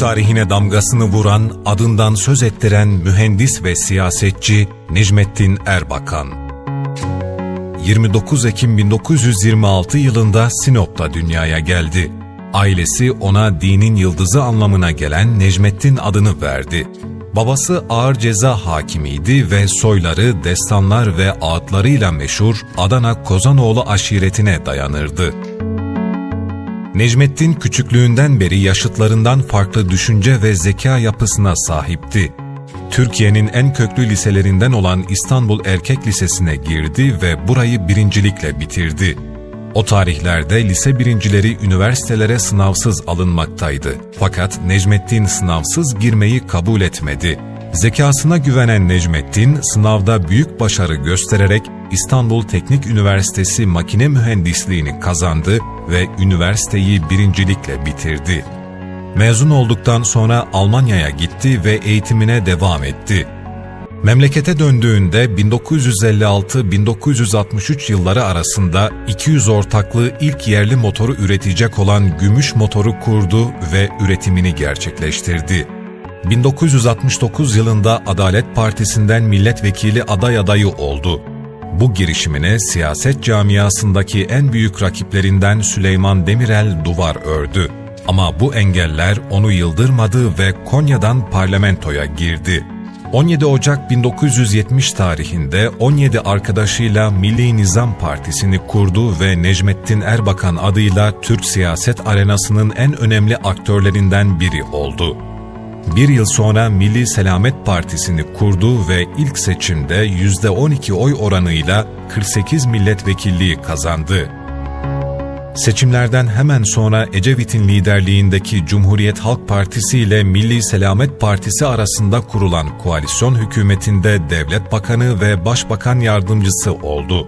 Tarihine damgasını vuran, adından söz ettiren mühendis ve siyasetçi Necmettin Erbakan. 29 Ekim 1926 yılında Sinop'ta dünyaya geldi. Ailesi ona dinin yıldızı anlamına gelen Necmettin adını verdi. Babası ağır ceza hakimiydi ve soyları, destanlar ve ağıtlarıyla meşhur Adana Kozanoğlu aşiretine dayanırdı. Necmettin küçüklüğünden beri yaşıtlarından farklı düşünce ve zeka yapısına sahipti. Türkiye'nin en köklü liselerinden olan İstanbul Erkek Lisesi'ne girdi ve burayı birincilikle bitirdi. O tarihlerde lise birincileri üniversitelere sınavsız alınmaktaydı. Fakat Necmettin sınavsız girmeyi kabul etmedi. Zekasına güvenen Necmettin, sınavda büyük başarı göstererek İstanbul Teknik Üniversitesi Makine Mühendisliğini kazandı ve üniversiteyi birincilikle bitirdi. Mezun olduktan sonra Almanya'ya gitti ve eğitimine devam etti. Memlekete döndüğünde 1956-1963 yılları arasında 200 ortaklı ilk yerli motoru üretecek olan Gümüş Motoru kurdu ve üretimini gerçekleştirdi. 1969 yılında Adalet Partisi'nden milletvekili aday adayı oldu. Bu girişimine siyaset camiasındaki en büyük rakiplerinden Süleyman Demirel duvar ördü. Ama bu engeller onu yıldırmadı ve Konya'dan parlamentoya girdi. 17 Ocak 1970 tarihinde 17 arkadaşıyla Milli Nizam Partisi'ni kurdu ve Necmettin Erbakan adıyla Türk siyaset arenasının en önemli aktörlerinden biri oldu. Bir yıl sonra Milli Selamet Partisi'ni kurdu ve ilk seçimde %12 oy oranıyla 48 milletvekilliği kazandı. Seçimlerden hemen sonra Ecevit'in liderliğindeki Cumhuriyet Halk Partisi ile Milli Selamet Partisi arasında kurulan koalisyon hükümetinde devlet bakanı ve başbakan yardımcısı oldu.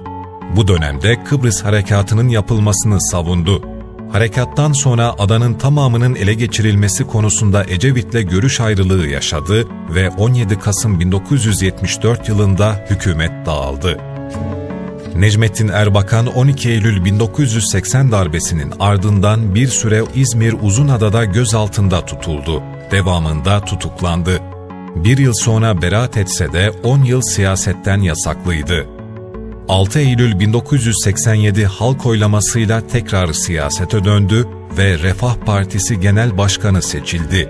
Bu dönemde Kıbrıs Harekatı'nın yapılmasını savundu. Harekattan sonra adanın tamamının ele geçirilmesi konusunda Ecevit'le görüş ayrılığı yaşadı ve 17 Kasım 1974 yılında hükümet dağıldı. Necmettin Erbakan 12 Eylül 1980 darbesinin ardından bir süre İzmir Uzunada'da gözaltında tutuldu. Devamında tutuklandı. Bir yıl sonra beraat etse de 10 yıl siyasetten yasaklıydı. 6 Eylül 1987 halk oylamasıyla tekrar siyasete döndü ve Refah Partisi Genel Başkanı seçildi.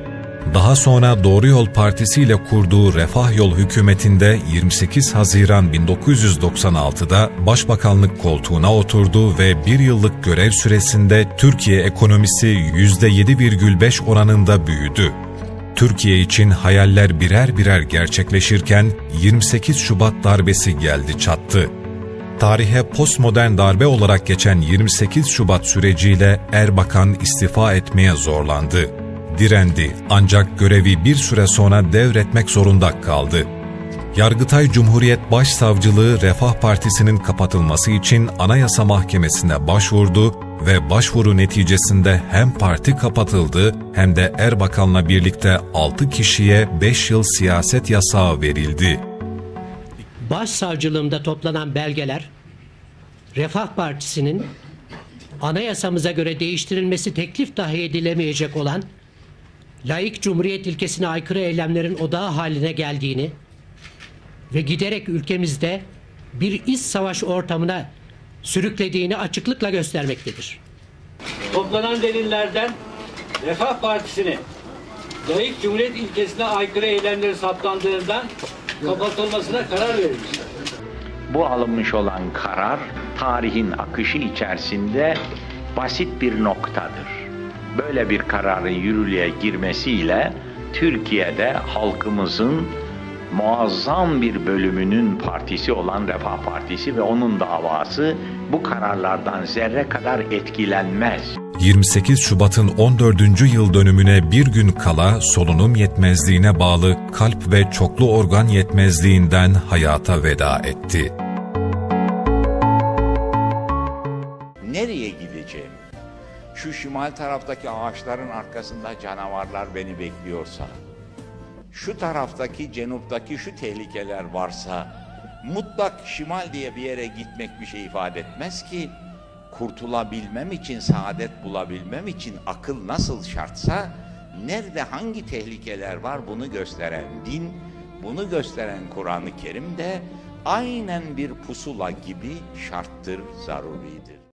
Daha sonra Doğru Yol Partisi ile kurduğu Refah Yol hükümetinde 28 Haziran 1996'da başbakanlık koltuğuna oturdu ve bir yıllık görev süresinde Türkiye ekonomisi %7,5 oranında büyüdü. Türkiye için hayaller birer birer gerçekleşirken 28 Şubat darbesi geldi çattı. Tarihe postmodern darbe olarak geçen 28 Şubat süreciyle Erbakan istifa etmeye zorlandı direndi ancak görevi bir süre sonra devretmek zorunda kaldı. Yargıtay Cumhuriyet Başsavcılığı Refah Partisi'nin kapatılması için Anayasa Mahkemesi'ne başvurdu ve başvuru neticesinde hem parti kapatıldı hem de Erbakan'la birlikte 6 kişiye 5 yıl siyaset yasağı verildi. Başsavcılığımda toplanan belgeler Refah Partisi'nin anayasamıza göre değiştirilmesi teklif dahi edilemeyecek olan laik cumhuriyet ilkesine aykırı eylemlerin odağı haline geldiğini ve giderek ülkemizde bir iç savaş ortamına sürüklediğini açıklıkla göstermektedir. Toplanan delillerden Refah Partisi'ni layık cumhuriyet ilkesine aykırı eylemleri saptandığından kapatılmasına karar verilmiştir. Bu alınmış olan karar tarihin akışı içerisinde basit bir noktadır böyle bir kararın yürürlüğe girmesiyle Türkiye'de halkımızın muazzam bir bölümünün partisi olan Refah Partisi ve onun davası bu kararlardan zerre kadar etkilenmez. 28 Şubat'ın 14. yıl dönümüne bir gün kala solunum yetmezliğine bağlı kalp ve çoklu organ yetmezliğinden hayata veda etti. Nereye gideceğim? şu şimal taraftaki ağaçların arkasında canavarlar beni bekliyorsa, şu taraftaki, cenuptaki şu tehlikeler varsa, mutlak şimal diye bir yere gitmek bir şey ifade etmez ki, kurtulabilmem için, saadet bulabilmem için akıl nasıl şartsa, nerede hangi tehlikeler var bunu gösteren din, bunu gösteren Kur'an-ı Kerim de aynen bir pusula gibi şarttır, zaruridir.